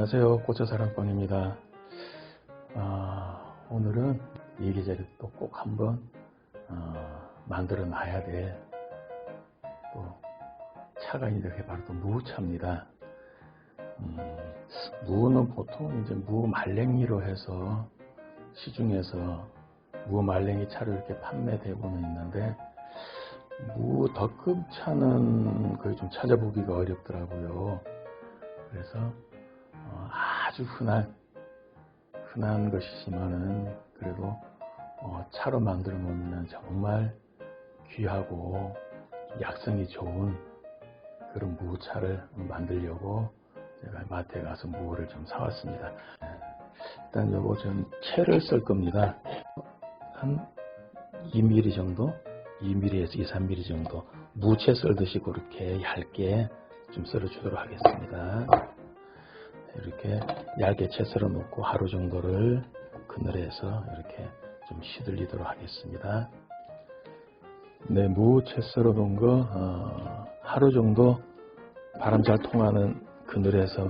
안녕하세요. 꽃차사랑방입니다. 아, 오늘은 이 계절에 또꼭 한번 어, 만들어 놔야 될또 차가 이렇게 바로 또 무차입니다. 음, 무는 보통 이제 무 말랭이로 해서 시중에서 무 말랭이 차를 이렇게 판매되고는 있는데 무 덕금 차는 거의 좀 찾아보기가 어렵더라고요. 그래서 어, 아주 흔한 흔한 것이지만은 그래도 어, 차로 만들어 놓으면 정말 귀하고 약성이 좋은 그런 무차를 만들려고 제가 마트에 가서 무를 좀 사왔습니다. 일단 요거 좀 채를 쓸 겁니다. 한 2mm 정도, 2mm에서 2, 3mm 정도 무채 썰듯이 그렇게 얇게 좀 썰어주도록 하겠습니다. 이렇게 얇게 채 썰어 놓고 하루 정도를 그늘에서 이렇게 좀 시들리도록 하겠습니다. 네, 무 채 썰어 놓은 거 어, 하루 정도 바람 잘 통하는 그늘에서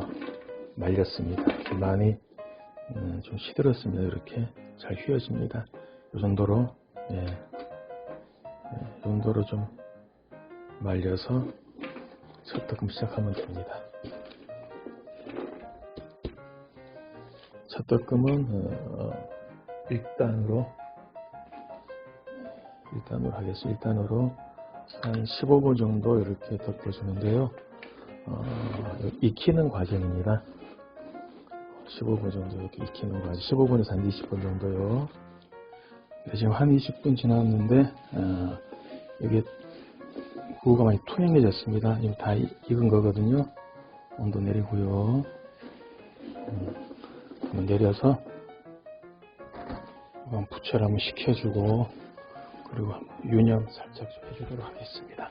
말렸습니다. 많이 음, 좀 시들었습니다. 이렇게 잘 휘어집니다. 이 정도로 예, 예, 이 정도로 좀 말려서 첫떡금 시작하면 됩니다. 첫떡금은 어, 1단으로 1단으로 하겠습니다. 1단으로 한 15분 정도 이렇게 덮어주는데요. 어, 익히는 과정입니다. 15분 정도 이렇게 익히는 과정. 15분에서 한 20분 정도요. 네, 지금 한 20분 지났는데 어, 이게 무가 많이 투명해졌습니다. 이거 다 익은 거거든요. 온도 내리고요. 음, 내려서 부채를 한번 식혀주고 그리고 유념 살짝 좀 해주도록 하겠습니다.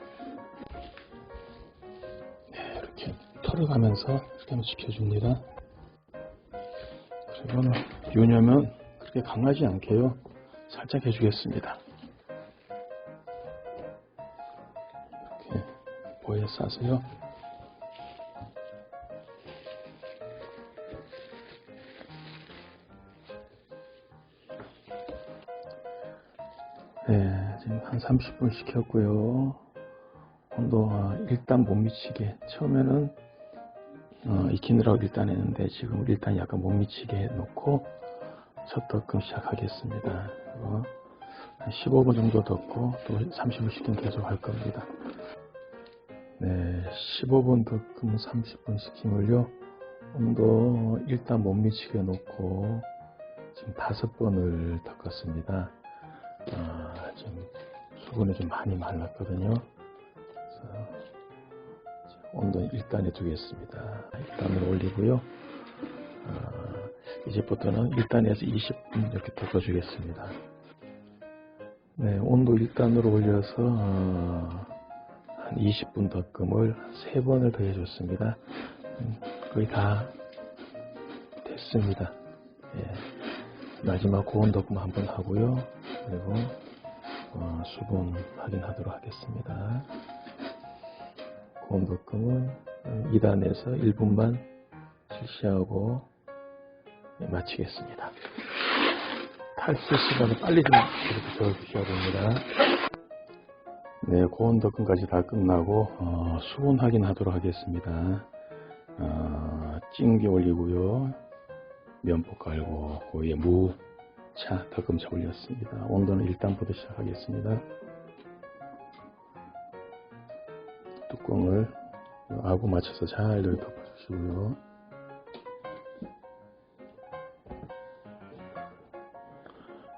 네, 이렇게 털어가면서 이렇게 한번 식혀줍니다. 그리고 유념은 그렇게 강하지 않게요. 살짝 해주겠습니다. 이렇게 보에 싸서요. 네, 지금 한 30분 식혔고요. 온도 아, 일단 못 미치게 처음에는 어, 익히느라고 일단 했는데 지금 일단 약간 못 미치게 해놓고 첫 덮금 시작하겠습니다. 한 15분 정도 덮고 또 30분 식히면 계속 할 겁니다. 네, 15분 덮금 30분 식힘을요. 온도 일단 못 미치게 놓고 지금 다섯 번을 덮었습니다. 아, 지금 수분이 좀 많이 말랐거든요. 온도 1단에 두겠습니다. 1단을 올리고요. 어, 이제부터는 1단에서 20분 이렇게 덮어주겠습니다. 네, 온도 1단으로 올려서 어, 한 20분 덮음을 3번을 더 해줬습니다. 음, 거의 다 됐습니다. 예, 마지막 고온 덮음 한번 하고요. 그리고 어, 수분 확인하도록 하겠습니다. 고온 덮음은 2단에서 1분만 실시하고 네, 마치겠습니다. 탈수 시간을 빨리 좀 이렇게 적어주셔야 됩니다. 네, 고온 덮음까지 다 끝나고 어, 수분 확인하도록 하겠습니다. 어, 찜기 올리고요. 면포 깔고 그 위에 무차 덮음차 올렸습니다. 온도는 1단부터 시작하겠습니다. 뚜껑을 아구 맞춰서 잘 덮어주시고요.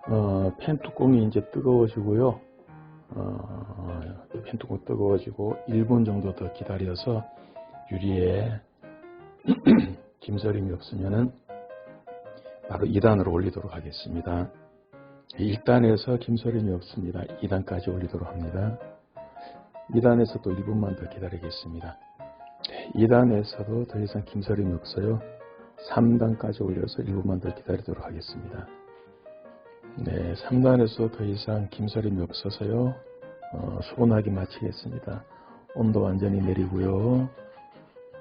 어, 팬 뚜껑이 이제 뜨거워지고요. 어, 팬 뚜껑 뜨거워지고 1분 정도 더 기다려서 유리에 김서림이 없으면은 바로 2단으로 올리도록 하겠습니다. 1단에서 김서림이 없습니다. 2단까지 올리도록 합니다. 2단에서 또 1분만 더 기다리겠습니다. 2단에서도 더 이상 김서림이 없어요. 3단까지 올려서 1분만 더 기다리도록 하겠습니다. 네, 3단에서 더 이상 김서림이 없어서요. 어, 수분하기 마치겠습니다. 온도 완전히 내리고요.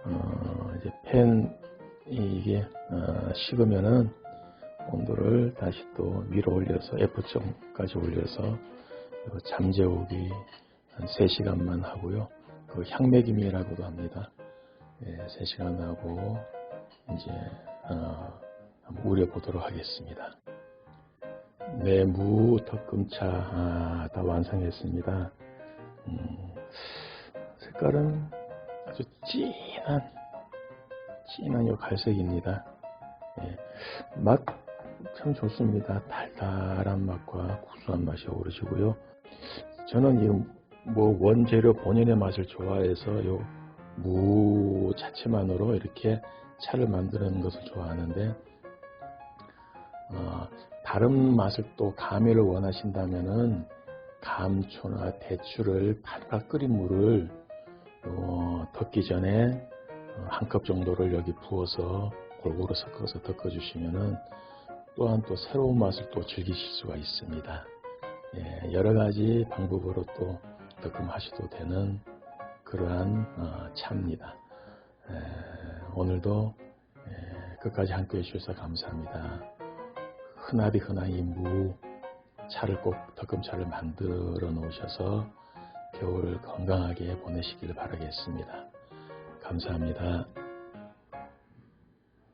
어, 이제 팬 이게 어, 식으면은 온도를 다시 또 위로 올려서 F점까지 올려서 요 잠재우기 한 3시간만 하고요. 그 향매김이라고도 합니다. 예, 3시간 하고 이제 어, 한번 우려보도록 하겠습니다. 네, 무 덕금차 아, 다 완성했습니다. 음, 색깔은 아주 진한 진한 요 갈색입니다. 예, 맛 참 좋습니다. 달달한 맛과 구수한 맛이 어우러지고요. 저는 이 뭐 원재료 본연의 맛을 좋아해서 요 무 자체만으로 이렇게 차를 만드는 것을 좋아하는데 어, 다른 맛을 또 가미를 원하신다면은 감초나 대추를 팔팔 끓인 물을 어, 덮기 전에 어, 한컵 정도를 여기 부어서 골고루 섞어서 덮어주시면은 또한 또 새로운 맛을 또 즐기실 수가 있습니다. 예, 여러 가지 방법으로 또 덕금하셔도 되는 그러한 어, 차입니다. 에, 오늘도 에, 끝까지 함께 해주셔서 감사합니다. 흔하디 흔한 이무 차를 꼭 덕금차를 만들어 놓으셔서 겨울을 건강하게 보내시길 바라겠습니다. 감사합니다.